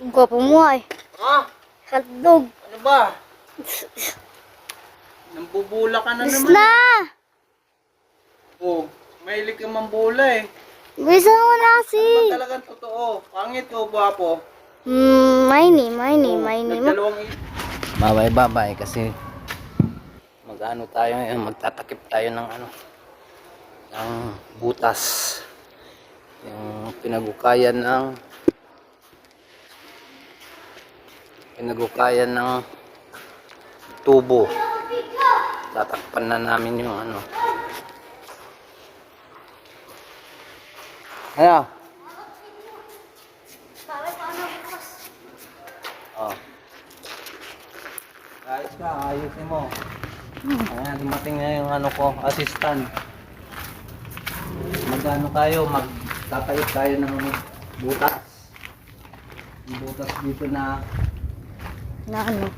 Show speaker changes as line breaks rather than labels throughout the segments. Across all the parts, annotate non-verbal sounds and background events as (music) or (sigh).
Ang gwapo mo ay.
Ha?
Hotdog.
Ano ba? (laughs) Nambubula ka na
Bis
naman.
na!
Oh, mahilig ka mambula eh.
Bisa mo na kasi.
Ano ba talagang totoo? Pangit o gwapo?
Hmm, mine, mine,
Oh,
mo.
Nagdalawang i- Babay-babay kasi mag-ano tayo ngayon, magtatakip tayo ng ano ng butas. Yung pinagukayan ng pinagukayan ng tubo. Tatakpan na namin yung ano. Ano? Oh. Ayos ka, ayusin mo. Ayan, dumating na yung ano ko, assistant. Magano tayo, magtatayot tayo ng butas. Butas dito na
Na ano?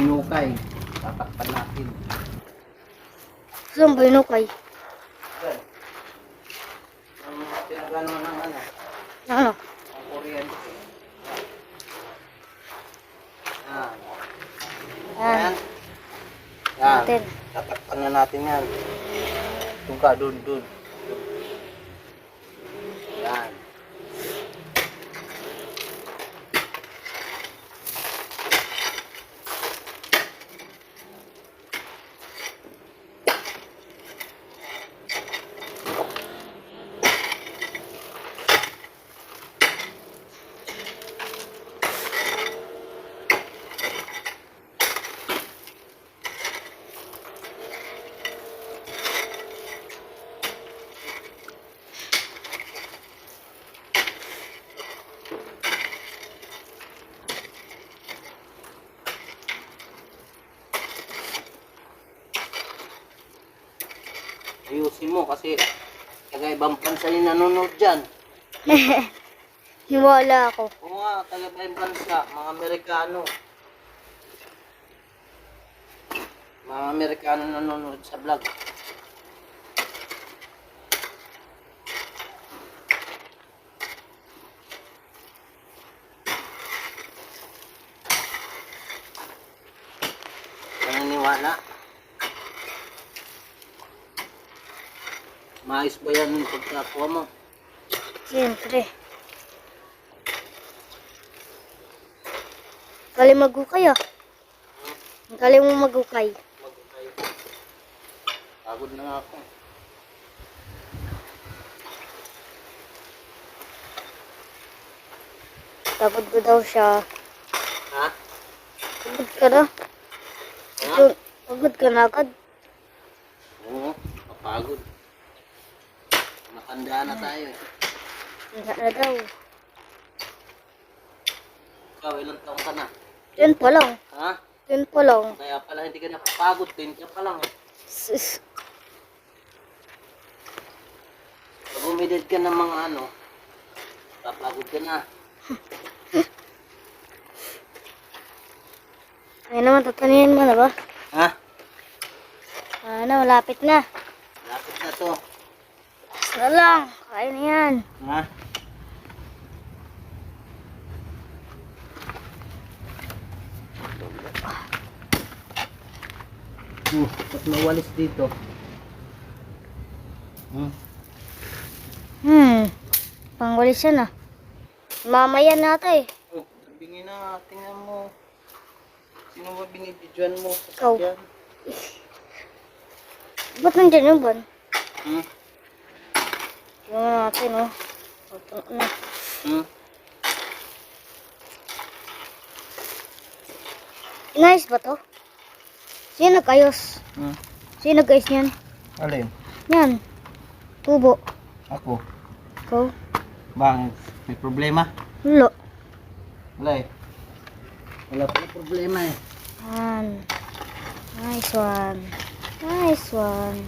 hinukay. Tatakpan natin.
Saan ba yun okay?
Yan. Ang pinagano ng ano,
Ano?
ang kuryente. Yan.
Yan.
Yan. Yan.
Natin.
Tatakpan na natin yan. Doon ka, doon, doon. Yan. Ayusin mo kasi taga ibang bansa yung nanonood dyan. (laughs)
Hiwala ako.
Oo nga, taga ibang bansa, mga Amerikano. Mga Amerikano nanonood sa vlog. Naniniwala. Maayos ba yan yung pagkakuha mo?
Siyempre. Kali magukay ah. Kali mo magukay.
Magkakay. Pagod na nga ako.
Pagod ko daw siya.
Ha?
Pagod ka na.
Ha?
Pagod ka na agad.
Oo, mapagod. Matanda na tayo eh.
Wala na daw.
Ikaw, ilang taong ka na?
Yan pa lang.
Ha?
Yan pa lang.
Kaya pala hindi ka napapagod din. Kaya pa lang eh.
Sus.
Pag umidid ka ng mga ano, papagod ka na. (laughs)
Ayun naman, tatanihin mo na ba?
Ha?
Ano, malapit na.
Lapit na to.
Na lang. Kaya na yan.
Ha? Uh, may walis dito? Hmm?
Hmm. Pangwalis yan ah. Mamaya nata eh.
Oh, tabingin na, tingnan mo. Sino ba binibidyoan mo?
Ikaw. Ba't nandyan yung ban?
Hmm?
Tingnan natin oh. Ito na.
Hmm?
Inayos ba to? Sino nag-ayos?
Hmm?
Sino nag-ayos niyan?
Alin?
Yan. Tubo.
Ako.
Ikaw.
Bakit? May problema?
Wala.
Wala eh. Wala pala problema eh.
Yan. Nice one. Nice one.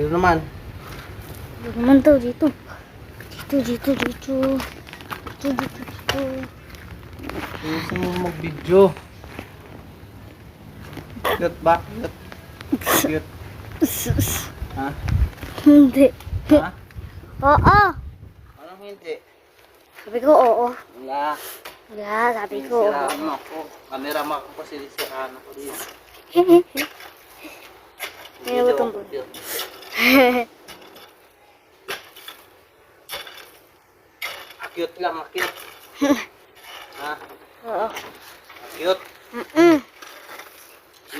Dito naman.
Dito naman to, dito. Dito, dito, dito. Dito, dito, dito.
Gusto mo mag-video. Cute ba? Cute. Cute. Ha?
Hindi.
Ha?
Oo.
Anong hindi?
Sabi ko oo.
Wala.
Wala, sabi ko oo.
Siraan mo ako. Camera mo ako kasi siraan ako dito. (laughs)
Kaya ba itong
Cute lang, cute. (laughs) ha?
Oo.
Cute.
Mm-mm.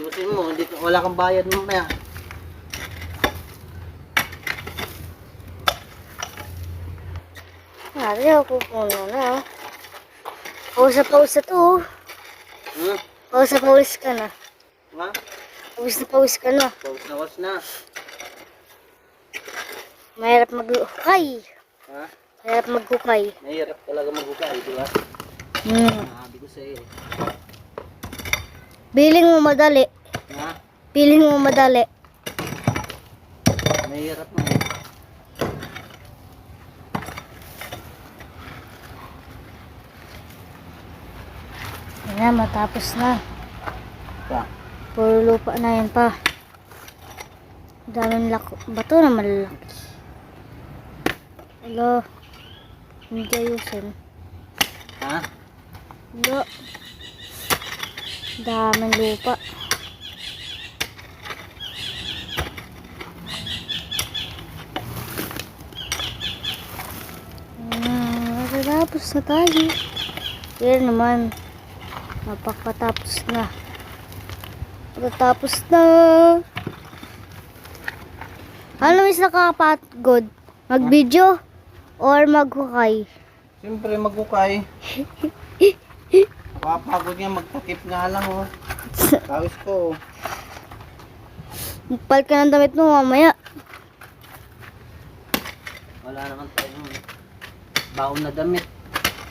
Iusin mo, hindi ka- wala kang bayad mamaya.
Sabi ako puno na. Pawis na to. oh.
Hmm?
Pawis na pawis ka na.
Ha?
Pawis na pawis ka na.
Was na.
Mahirap maghukay.
Ha?
Mahirap maghukay.
Nahirap talaga maghukay, di ba?
Hmm.
Sabi ko sa iyo.
Piling mo madali.
Ha?
Piling mo madali.
Mahirap na eh.
Yan na, matapos na.
Pa.
Puro lupa na yan pa. Daming lako. Bato na malalaki. Hello. Hindi ayusin.
Ha?
Hello. Daming lupa. Hmm, matatapos na tayo. Yan naman. Napakatapos na. Matatapos na. Ano mas nakakapagod? Mag-video or maghukay?
Siyempre maghukay. Nakapagod nga, magtakip nga lang oh. Tawis ko oh.
Magpalit ka ng damit mo mamaya.
Wala naman tayong baon na damit.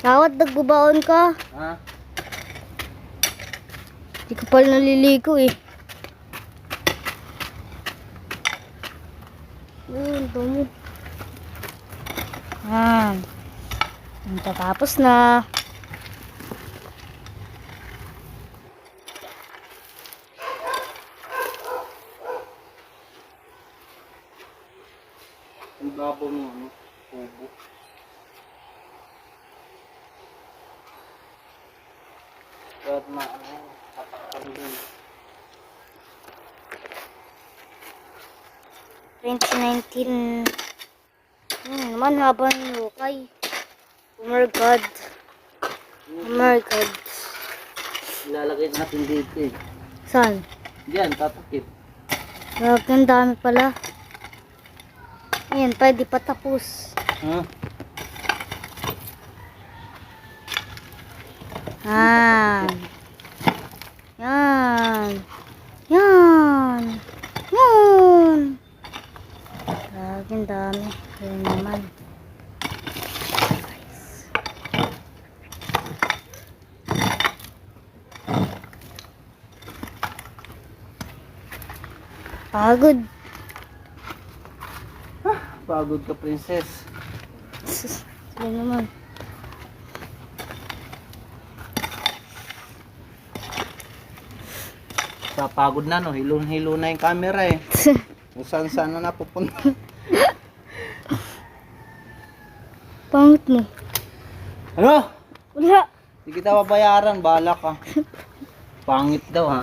Dapat nagbabaon ka.
Ha?
Hindi ko pala naliligo eh. Yun, dumi. Ah. Matatapos na.
Ang babaw mo ano? Kubo. Kahit na ano, tatakpan din.
2019. Hmm, naman habang lukay. Oh my God. Oh my God.
Ilalagay natin dito eh.
Saan?
Diyan, tatakip.
Grabe, ang dami pala. Ayan, pwede pa tapos.
Ha?
Yan. Yan. Yan. Yan. Ang dami. Yan naman. Guys. Pagod.
Pagod ka, princess.
Yan naman.
Papagod na no, hilong-hilo na yung camera eh. (laughs) Kung saan saan na napupunta. (laughs)
Pangit mo.
Ano?
Wala.
Hindi kita babayaran, bahala ka. Pangit daw ha.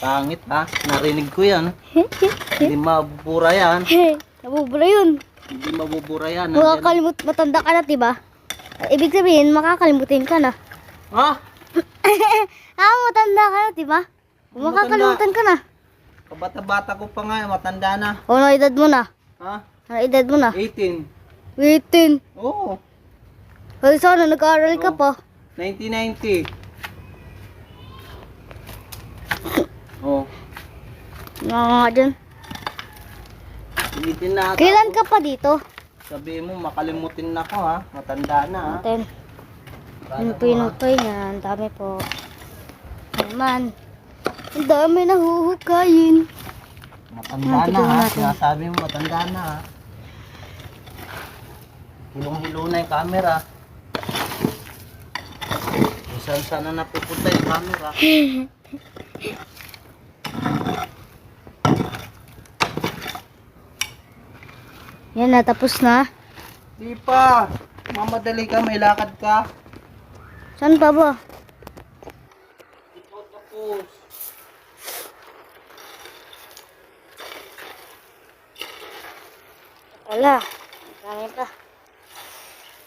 Pangit ha. Narinig ko yan. Hindi mabubura yan.
Nabubula yun.
Hindi mabubura yan.
Makakalimut, matanda ka na, diba? Ibig sabihin, makakalimutin ka na.
Ha? (laughs)
ah, matanda ka na, diba? Makakalimutan ka na.
Kabata-bata ko pa nga, matanda na.
O, ano edad mo na?
Ha?
Ano edad mo na?
18.
Waitin.
Oo.
Kasi sana nag-aaral ka
Oo.
pa.
1990. Oh,
Nga nga dyan.
ulitin na.
Kailan ka pa dito?
Sabihin mo, makalimutin na ako ha. Matanda na ha.
Natin.
Paano mo, ha?
Nga. Ang dami po. Naman. Ang dami na huhukayin.
Matanda na ha. Sinasabi mo, matanda na ha. Hilong-hilo na yung camera. Saan saan na napupunta yung camera? (laughs)
Yan na, tapos na.
Di pa. Mamadali ka, may lakad ka.
Saan pa ba?
Ito tapos.
Wala. Dami pa.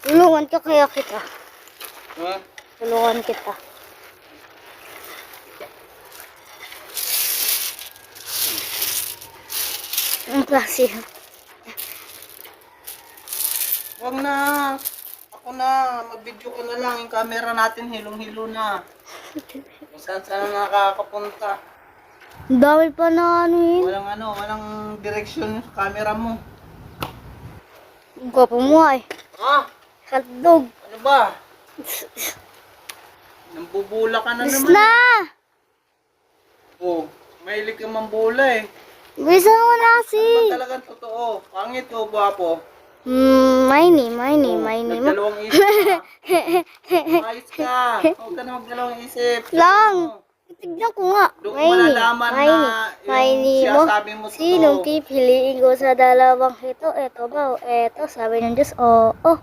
Tulungan ka kaya kita.
Ha?
Tulungan kita. Ang klase.
Huwag na. Ako na. Mag-video ka na lang. Yung camera natin hilong-hilo na. (laughs) Kung saan saan na nakakapunta.
Ang dami pa na ano yun.
Walang ano, walang direksyon sa camera mo.
Ang Gwapo mo ay.
Ha?
Hotdog.
Ano ba? (laughs) Nambubula ka na
Bis
naman.
na!
Oh, mahilig ka mambula eh.
Bilisan mo na kasi.
Ano ba talagang totoo? Pangit o gwapo?
Hmm, miney, miney,
Oh,
miney.
Nagdalawang isip ka. (laughs) Ayos ka. Huwag ka na magdalawang isip.
Lang. Tignan ko nga.
Doon malalaman na yung sinasabi mo totoo.
Sinong pipiliin ko sa dalawang ito? Ito ba? o Ito, sabi ng Diyos. Oo. Oh,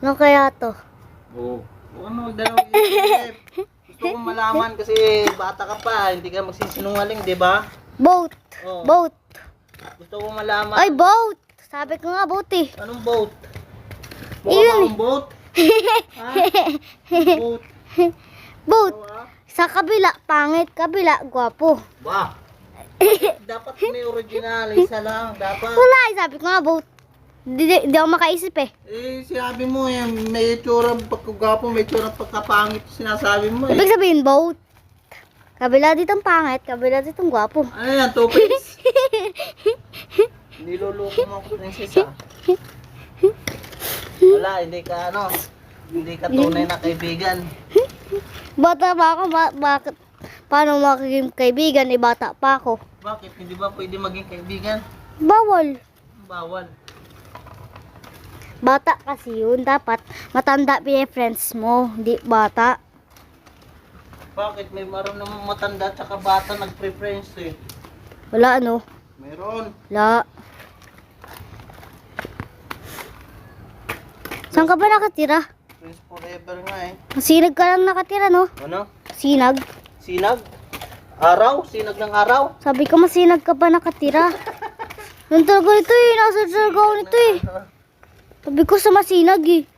Ano kaya to?
Oo. Huwag na magdalawang isip. (laughs) Gusto kong malaman kasi bata ka pa. Hindi ka magsisinungaling, di ba?
Boat.
Oo.
Boat.
Gusto kong malaman.
Ay, boat. Sabi ko nga, boat eh.
Anong boat? Mukha
Yun
ba akong boat? (laughs) ha? Boat.
Boat.
Oo, ah.
Sa kabila, pangit. Kabila, gwapo.
Ba? (laughs) Dapat may original. Isa lang. Dapat.
Wala. Sabi ko nga, boat. Di, di, di ako makaisip eh.
Eh, sinabi mo eh, may itsura pagkagapo, may itsura pagkapangit sinasabi mo eh.
Ibig sabihin, boat. Kabila ditong pangit, kabila ditong gwapo.
Ano yan, two face? (laughs) Niloloko mo ako, prinsesa. Wala, hindi ka ano, hindi ka tunay na kaibigan.
Bata pa ako, ba- bakit? Paano magiging kaibigan? Eh, bata pa ako.
Bakit? Hindi ba pwede maging kaibigan?
Bawal.
Bawal.
Bata kasi yun. Dapat matanda friends mo. Hindi bata.
Bakit? May maroon namang matanda at saka bata nag-preference eh.
Wala ano.
Meron.
Wala. Saan ka ba nakatira?
Prince forever nga eh.
Sinag ka lang nakatira, no?
Ano?
Sinag.
Sinag? Araw? Sinag ng araw?
Sabi ko masinag ka pa nakatira. (laughs) Nung talaga ito eh. Nasa talaga ako nito eh. Sabi ko sa masinag eh.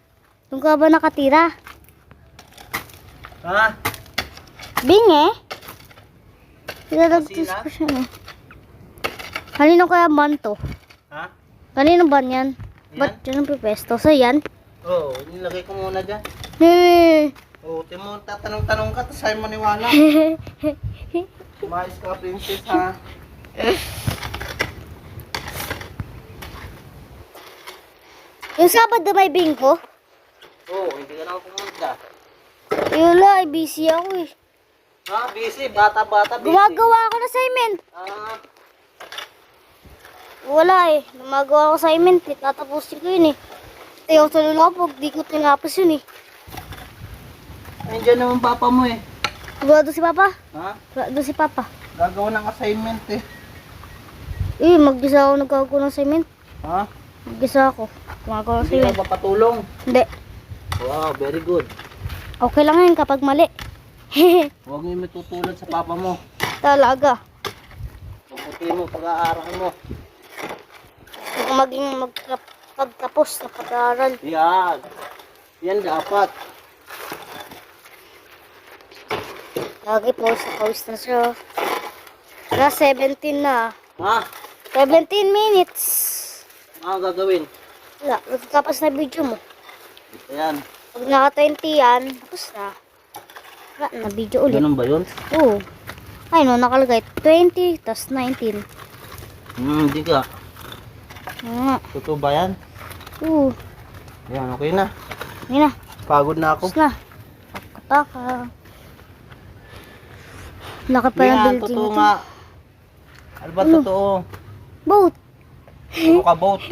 Doon ka ba nakatira?
Ha?
Bing eh.
Masinag?
ko siya eh. Kanino kaya ban to?
Ha?
Kanino ban yan?
Yan?
Ba't yun ang pipesto? So yan?
Oo, oh, nilagay ko muna dyan. Oo, (laughs) oh, timo, tatanong-tanong ka, tapos ayaw maniwala. (laughs) Maayos ka, princess, ha?
Yung Sabado may bingko?
Oo, oh, hindi ka naman pumunta.
Yun la, eh, busy ako eh.
Ha? Busy, bata-bata, busy.
Gumagawa ako ng assignment.
Ah,
Wala eh. Gumagawa ako ng assignment. Tatapusin ko yun eh. Tayo sa lulapog, di ko tinapos yun eh.
nandiyan naman papa mo eh.
Sigurado si Papa?
Ha?
Sigurado si Papa.
Gagawa ng assignment eh.
Eh, mag-isa ako nagkagawa ng assignment.
Ha?
Mag-isa ako. Gumagawa ng
Hindi
assignment.
ka ba patulong?
Hindi.
Wow, very good.
Okay lang yun kapag mali. (laughs)
Huwag niyo matutulad sa papa mo.
Talaga.
Puputi mo, pag-aaral mo.
Kung maging magpagtapos na pag-aaral.
Yan. Yan dapat.
Lagi po sa pawis na siya. Wala, 17 na.
Ha?
17 minutes.
Ano gagawin?
Wala, magtapos na video mo.
Ayan.
Pag naka 20 yan, tapos na. Wala na video ulit.
Ganun ba yun?
Oo. Ay no, nakalagay 20, tas 19.
Hmm, hindi ka.
Nga.
Totoo ba yan?
Oo.
Ayan, okay na.
Yun na.
Pagod na ako.
Tapos na. Taka. Laki pa ng building
totoo
ito.
nga. Ano ba totoo?
Boat.
Puro ka boat.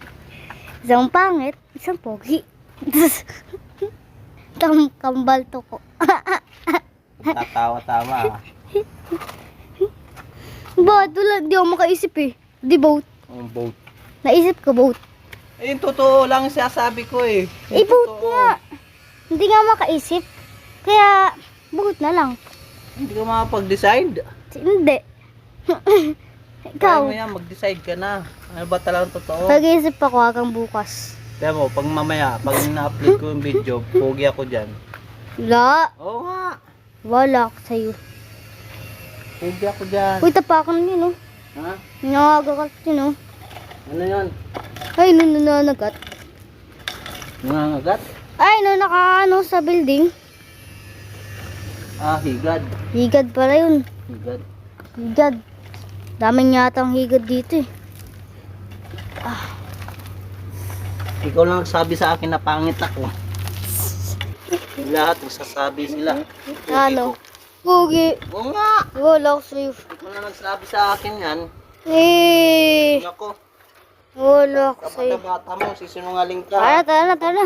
(laughs)
isang pangit, isang pogi. (laughs) Tam Kambal to ko. (laughs)
Tatawa-tawa. ah.
Wala? Di ako makaisip eh. Di boat.
Ang boat.
Naisip ko boat.
Eh, yung totoo lang sinasabi ko eh. Yung
Eh, boat
totoo.
nga. Hindi nga makaisip. Kaya, boat na lang.
Hindi ka makapag-decide.
Hindi. (laughs)
Kaya
Ikaw.
mo yan, mag-decide ka na. Ano ba talagang totoo?
Pag-iisip ako hanggang bukas.
Kaya mo, pag mamaya, pag na-upload ko yung video, (laughs) pogi ako dyan.
Wala.
Oo nga.
Wala ako sa'yo.
Pogi ako dyan.
Uy, tapakan yun, oh.
Ha?
Nangangagat yun, oh.
Ano yun?
Ay, nananagat.
Nangangagat?
Ay, no, naka, ano, sa building.
Ah, higad.
Higad pala yun.
Higad.
Higad. Daming yata ang higad dito, eh.
Ikaw lang nagsabi sa akin na pangit ako. Lahat nagsasabi sila.
Ano? Pugi.
Oo nga.
Wala ako sa'yo.
Na nagsabi sa akin yan.
Eh,
Ako,
wala ako
kapag
sa'yo.
bata mo, sisinungaling ka.
Tara, tara tara.